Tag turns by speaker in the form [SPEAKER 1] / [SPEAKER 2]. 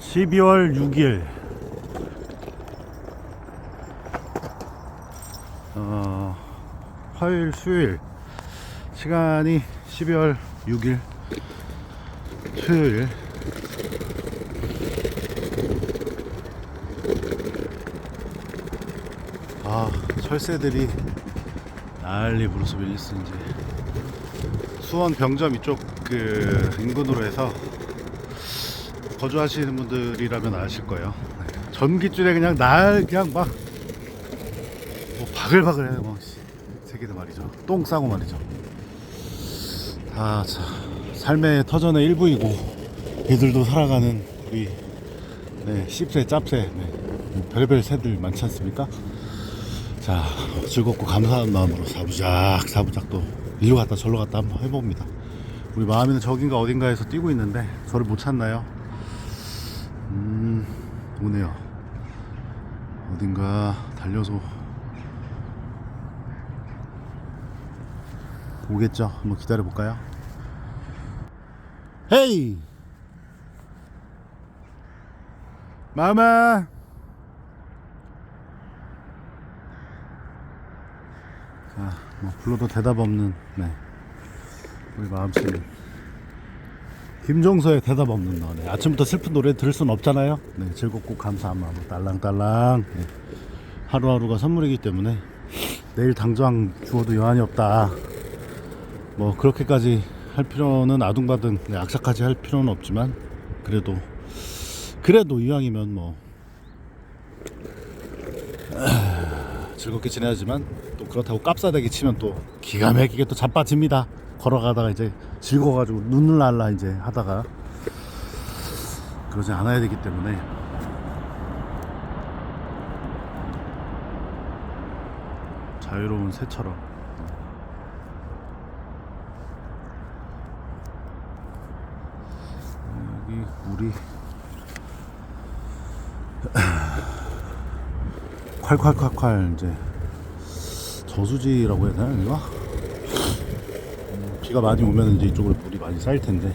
[SPEAKER 1] 12월 6일. 어, 화요일 수요일. 시간이 12월 6일. 수요일. 아 철새들이 난리 부르서 밀리스 이제. 수원 병점 이쪽 그 인근으로 해서 거주하시는 분들이라면 아실 거예요. 네. 전기줄에 그냥 날 그냥 막 뭐 바글바글해요. 뭐 새끼들 말이죠. 똥 싸고 말이죠. 다 자, 삶의 터전의 일부이고 얘들도 살아가는 우리 네, 씹새, 짭새, 네, 별별 새들 많지 않습니까? 자, 즐겁고 감사한 마음으로 사부작 사부작 또 일로 갔다 절로 갔다 한번 해봅니다. 우리 마음이는 저긴가 어딘가에서 뛰고 있는데 저를 못 찾나요? 음, 오네요. 어딘가 달려서 오겠죠. 한번 기다려 볼까요? 헤이! 마마! 자, 뭐 불러도 대답 없는 네. 우리 마음씨는 김종서의 대답 없는 노래. 아침부터 슬픈 노래 들을 순 없잖아요. 네, 즐겁고 감사한 마음으로 딸랑딸랑. 네. 하루하루가 선물이기 때문에 내일 당장 주어도 여한이 없다. 뭐 그렇게까지 할 필요는 아둥바둥 네, 악사까지 할 필요는 없지만 그래도 그래도 이왕이면 뭐 아, 즐겁게 지내야지만 또 그렇다고 깝싸대기 치면 또 기가 막히게 또 자빠집니다. 걸어가다가 이제 즐거워가지고 눈을 날라 이제 하다가 그러지 않아야 되기 때문에 자유로운 새처럼 여기 물이 콸콸콸콸 이제 저수지라고 해야 되나 이거? 음, 비가 많이 오면 이제 이쪽으로 물이 많이 쌓일 텐데